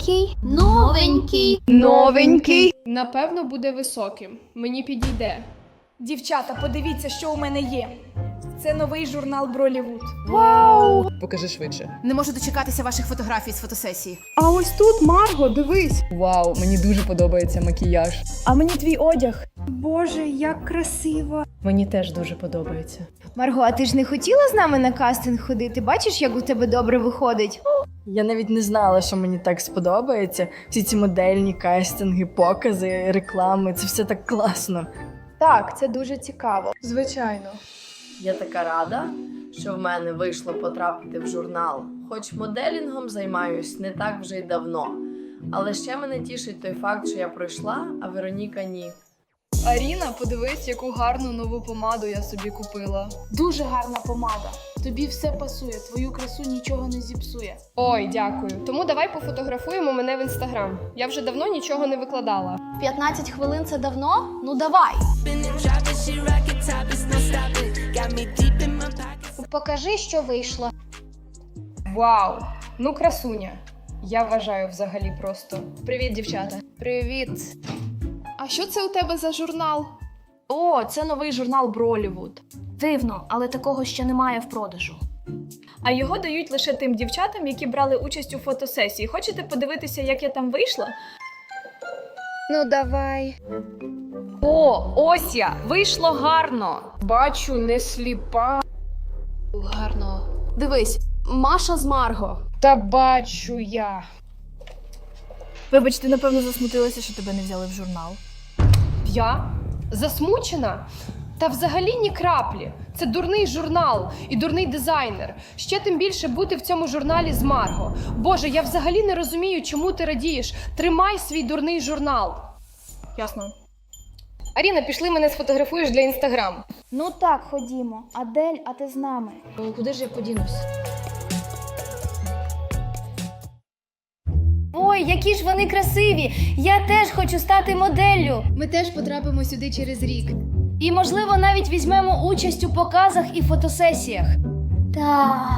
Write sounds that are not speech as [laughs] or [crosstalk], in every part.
Новенький. Новенький. Новенький. Напевно, буде високим. Мені підійде. Дівчата, подивіться, що у мене є. Це новий журнал Бролівуд. Покажи швидше. Не можу дочекатися ваших фотографій з фотосесії. А ось тут Марго, дивись. Вау, мені дуже подобається макіяж. А мені твій одяг. Боже, як красиво. Мені теж дуже подобається. Марго, а ти ж не хотіла з нами на кастинг ходити? Бачиш, як у тебе добре виходить? Я навіть не знала, що мені так сподобається. Всі ці модельні кастинги, покази, реклами це все так класно. Так, це дуже цікаво. Звичайно. Я така рада, що в мене вийшло потрапити в журнал. Хоч моделінгом займаюсь не так вже й давно. Але ще мене тішить той факт, що я пройшла, а Вероніка ні. Аріна, подивись, яку гарну нову помаду я собі купила. Дуже гарна помада. Тобі все пасує, твою красу нічого не зіпсує. Ой, дякую. Тому давай пофотографуємо мене в інстаграм. Я вже давно нічого не викладала. 15 хвилин це давно? Ну давай. Покажи, що вийшло. Вау! Ну, красуня. Я вважаю взагалі просто. Привіт, дівчата. Привіт. Що це у тебе за журнал? О, це новий журнал Бролівуд. Дивно, але такого ще немає в продажу. А його дають лише тим дівчатам, які брали участь у фотосесії. Хочете подивитися, як я там вийшла? Ну давай. О, ось я! Вийшло гарно. Бачу, не сліпа. Гарно. Дивись, Маша з Марго. Та бачу я. Вибач, ти напевно засмутилася, що тебе не взяли в журнал. Я? Засмучена? Та взагалі ні краплі. Це дурний журнал і дурний дизайнер. Ще тим більше бути в цьому журналі з Марго. Боже, я взагалі не розумію, чому ти радієш. Тримай свій дурний журнал. Ясно. Аріна, пішли мене сфотографуєш для інстаграм. Ну так, ходімо. Адель, а ти з нами. Куди ж я подінусь? Ой, які ж вони красиві! Я теж хочу стати моделлю. Ми теж потрапимо сюди через рік. І, можливо, навіть візьмемо участь у показах і фотосесіях. Так.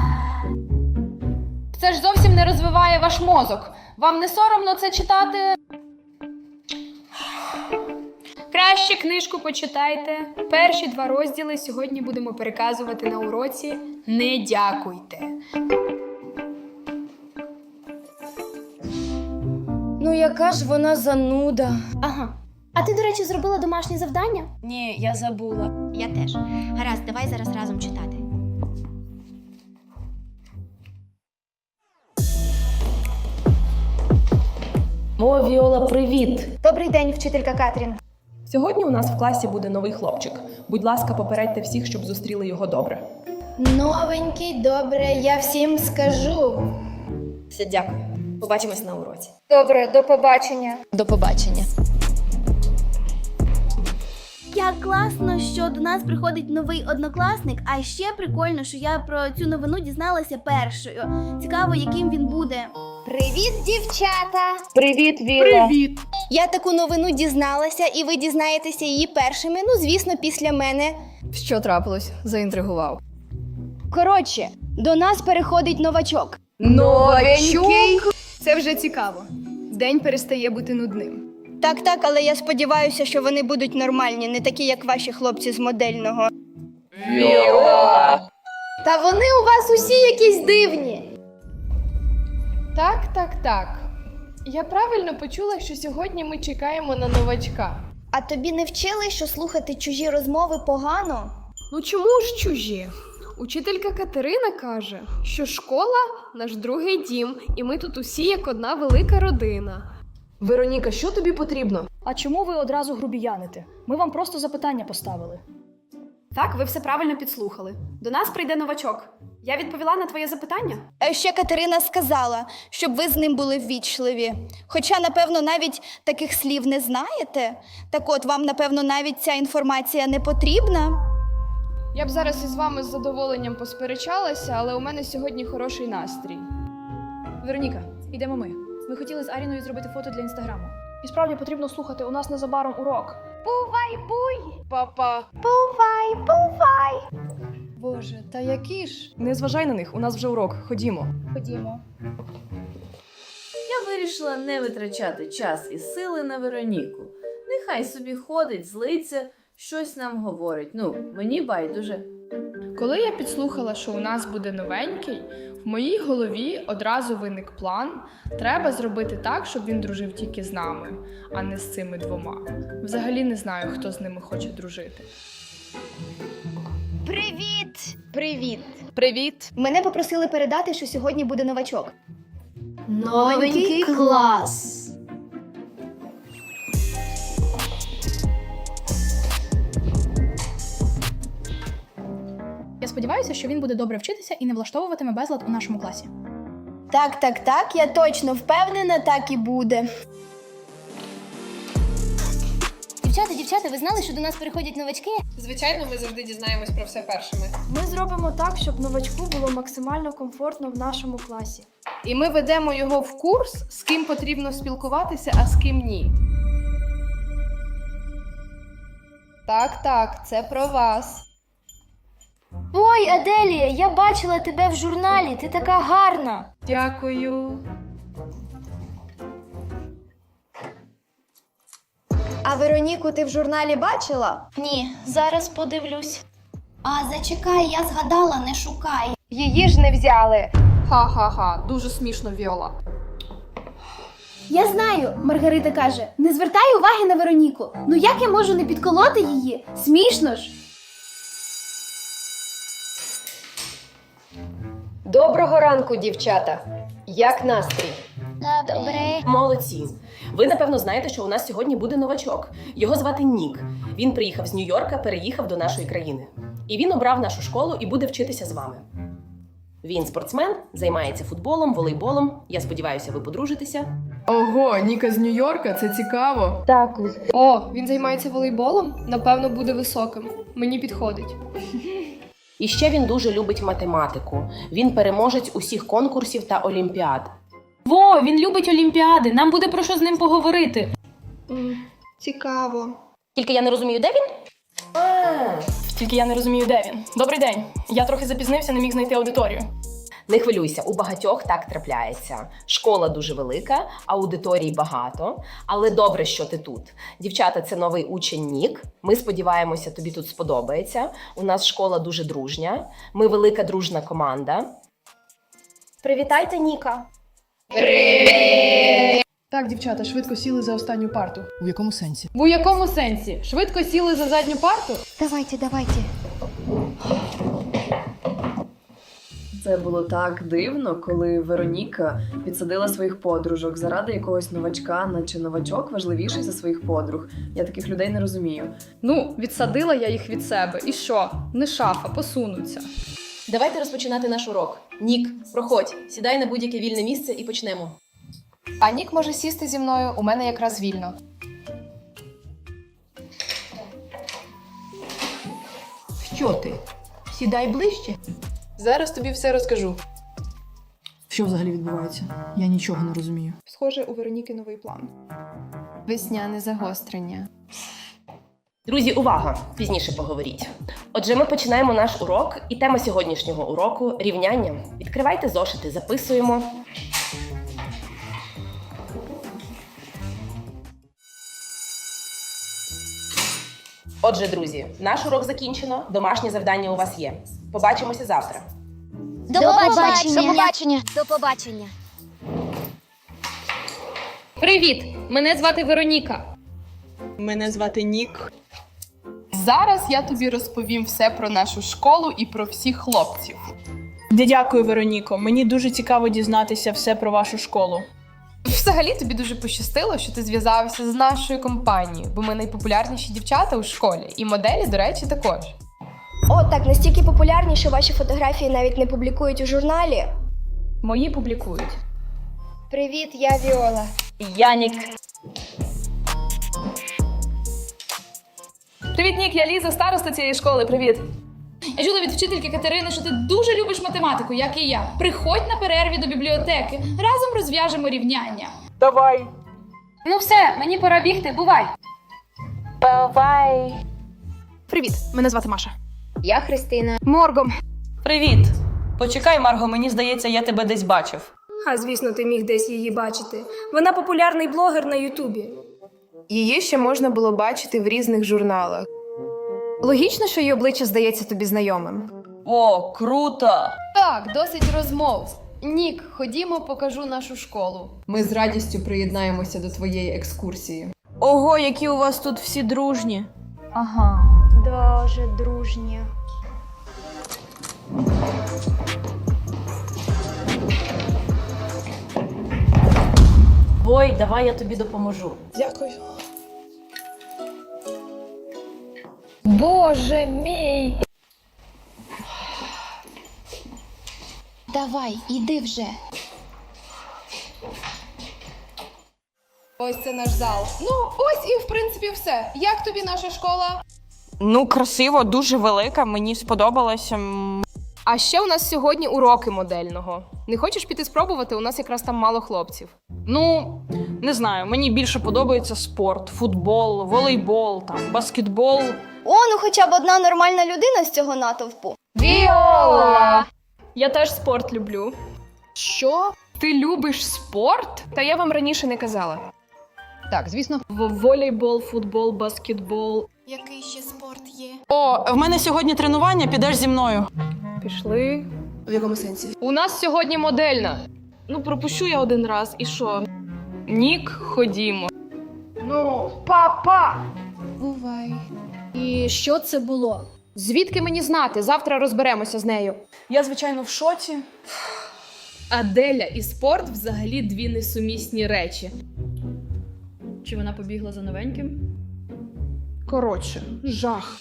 Це ж зовсім не розвиває ваш мозок. Вам не соромно це читати? Краще книжку почитайте. Перші два розділи сьогодні будемо переказувати на уроці. Не дякуйте. Яка ж вона зануда. Ага. А ти, до речі, зробила домашнє завдання? Ні, я забула. Я теж. Гаразд, давай зараз разом читати. О, Віола, привіт! Добрий день, вчителька Катрін. Сьогодні у нас в класі буде новий хлопчик. Будь ласка, попередьте всіх, щоб зустріли його добре. Новенький, добре, я всім скажу. Все, дякую. Побачимось на уроці. Добре, до побачення. До побачення. Як класно, що до нас приходить новий однокласник, а ще прикольно, що я про цю новину дізналася першою. Цікаво, яким він буде. Привіт, дівчата! Привіт, Віла. Привіт! Я таку новину дізналася, і ви дізнаєтеся її першими. Ну, звісно, після мене. Що трапилось? Заінтригував. Коротше, до нас переходить новачок. Новенький. Це вже цікаво. День перестає бути нудним. Так, так, але я сподіваюся, що вони будуть нормальні, не такі, як ваші хлопці з модельного. Та вони у вас усі якісь дивні. Так, так, так. Я правильно почула, що сьогодні ми чекаємо на новачка. А тобі не вчили, що слухати чужі розмови погано? Ну чому ж чужі? Учителька Катерина каже, що школа наш другий дім, і ми тут усі як одна велика родина. Вероніка, що тобі потрібно? А чому ви одразу грубіяните? Ми вам просто запитання поставили. Так, ви все правильно підслухали. До нас прийде новачок. Я відповіла на твоє запитання. Ще Катерина сказала, щоб ви з ним були ввічливі. Хоча, напевно, навіть таких слів не знаєте. Так от, вам, напевно, навіть ця інформація не потрібна. Я б зараз із вами з задоволенням посперечалася, але у мене сьогодні хороший настрій. Вероніка, йдемо ми. Ми хотіли з Аріною зробити фото для інстаграму. І справді потрібно слухати, у нас незабаром урок. Бувай, буй! Папа. Бувай, бувай! Боже, та які ж? Не зважай на них, у нас вже урок. Ходімо. Ходімо. я вирішила не витрачати час і сили на Вероніку. Нехай собі ходить, злиться, щось нам говорить. Ну, мені байдуже. Коли я підслухала, що у нас буде новенький, в моїй голові одразу виник план. Треба зробити так, щоб він дружив тільки з нами, а не з цими двома. Взагалі не знаю, хто з ними хоче дружити. Привіт! Привіт! Привіт! Мене попросили передати, що сьогодні буде новачок. Новенький клас. Сподіваюся, що він буде добре вчитися і не влаштовуватиме безлад у нашому класі. Так, так, так, я точно впевнена, так і буде. Дівчата, дівчата, ви знали, що до нас приходять новачки? Звичайно, ми завжди дізнаємось про все першими. Ми зробимо так, щоб новачку було максимально комфортно в нашому класі. І ми ведемо його в курс, з ким потрібно спілкуватися, а з ким ні. Так, так, це про вас. Ой, Аделія, я бачила тебе в журналі, ти така гарна. Дякую. А Вероніку ти в журналі бачила? Ні, зараз подивлюсь. А зачекай, я згадала, не шукай. Її ж не взяли. Ха-ха-ха, дуже смішно, Віола. Я знаю, Маргарита каже, не звертай уваги на Вероніку. Ну як я можу не підколоти її? Смішно ж. Доброго ранку, дівчата! Як настрій? Добре. Молодці. Ви напевно знаєте, що у нас сьогодні буде новачок. Його звати Нік. Він приїхав з Нью-Йорка, переїхав до нашої країни. І він обрав нашу школу і буде вчитися з вами. Він спортсмен, займається футболом, волейболом. Я сподіваюся, ви подружитеся. Ого, Ніка з Нью-Йорка, це цікаво. Так. О, він займається волейболом? Напевно, буде високим. Мені підходить. І ще він дуже любить математику. Він переможець усіх конкурсів та олімпіад. Во, він любить олімпіади. Нам буде про що з ним поговорити. Цікаво. Тільки я не розумію, де він? Тільки я не розумію, де він. Добрий день. Я трохи запізнився, не міг знайти аудиторію. Не хвилюйся, у багатьох так трапляється. Школа дуже велика, аудиторій багато. Але добре, що ти тут. Дівчата, це новий учень Нік. Ми сподіваємося, тобі тут сподобається. У нас школа дуже дружня. Ми велика дружна команда. Привітайте Ніка. Так, дівчата, швидко сіли за останню парту. У якому сенсі? В у якому сенсі? Швидко сіли за задню парту? Давайте, давайте. Це було так дивно, коли Вероніка підсадила своїх подружок заради якогось новачка, наче новачок важливіший за своїх подруг. Я таких людей не розумію. Ну, відсадила я їх від себе. І що? Не шафа, посунуться. Давайте розпочинати наш урок. Нік, проходь, сідай на будь-яке вільне місце і почнемо. А Нік може сісти зі мною, у мене якраз вільно. Що ти? Сідай ближче. Зараз тобі все розкажу. Що взагалі відбувається? Я нічого не розумію. Схоже, у Вероніки новий план. Весняне загострення. Друзі, увага! Пізніше поговоріть. Отже, ми починаємо наш урок, і тема сьогоднішнього уроку рівняння. Відкривайте зошити, записуємо. Отже, друзі, наш урок закінчено. Домашнє завдання у вас є. Побачимося завтра. До побачення. До побачення. До побачення. Привіт! Мене звати Вероніка. Мене звати Нік. Зараз я тобі розповім все про нашу школу і про всіх хлопців. Дякую, Вероніко. Мені дуже цікаво дізнатися все про вашу школу. Взагалі тобі дуже пощастило, що ти зв'язався з нашою компанією, бо ми найпопулярніші дівчата у школі, і моделі, до речі, також. О, так настільки популярні, що ваші фотографії навіть не публікують у журналі. Мої публікують. Привіт, я Віола. Янік. Привіт, Нік, я Ліза, староста цієї школи. Привіт. Я чула від вчительки Катерини, що ти дуже любиш математику, як і я. Приходь на перерві до бібліотеки. Разом розв'яжемо рівняння. Давай. Ну все, мені пора бігти, бувай. Привіт, мене звати Маша. Я Христина. Моргом. Привіт. Почекай, Марго, мені здається, я тебе десь бачив. А звісно, ти міг десь її бачити. Вона популярний блогер на Ютубі. Її ще можна було бачити в різних журналах. Логічно, що її обличчя здається тобі знайомим. О, круто! Так, досить розмов. Нік, ходімо, покажу нашу школу. Ми з радістю приєднаємося до твоєї екскурсії. Ого, які у вас тут всі дружні. Ага. Дуже дружні. Бой, давай я тобі допоможу. Дякую. Боже мій! Давай, іди вже. Ось це наш зал. Ну, ось і в принципі все. Як тобі наша школа? Ну, красиво, дуже велика, мені сподобалося. А ще у нас сьогодні уроки модельного. Не хочеш піти спробувати? У нас якраз там мало хлопців. Ну, не знаю, мені більше подобається спорт, футбол, волейбол, там, баскетбол. О, ну хоча б одна нормальна людина з цього натовпу. Віола! Я теж спорт люблю. Що? Ти любиш спорт? Та я вам раніше не казала. Так, звісно, В- волейбол, футбол, баскетбол. Який ще спорт є? О, в мене сьогодні тренування, підеш зі мною. Пішли. В якому сенсі? У нас сьогодні модельна. Ну, пропущу я один раз, і що? Нік, ходімо. Ну, папа! Бувай. І що це було? Звідки мені знати? Завтра розберемося з нею. Я, звичайно, в шоці. Аделя і спорт взагалі дві несумісні речі. Чи вона побігла за новеньким? Коротше, жах.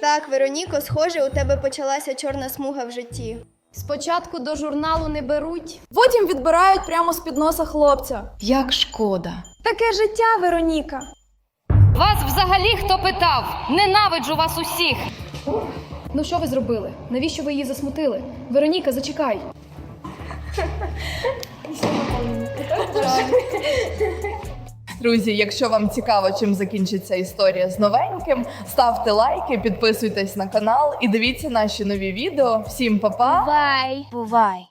Так, Вероніко, схоже, у тебе почалася чорна смуга в житті. Спочатку до журналу не беруть. Потім відбирають прямо з під носа хлопця. як шкода. Таке життя, Вероніка. Вас взагалі хто питав? Ненавиджу вас усіх! Ну що ви зробили? Навіщо ви її засмутили? Вероніка, зачекай. [laughs] Друзі, якщо вам цікаво, чим закінчиться історія з новеньким, ставте лайки, підписуйтесь на канал і дивіться наші нові відео. Всім па-па! Бувай. Бувай.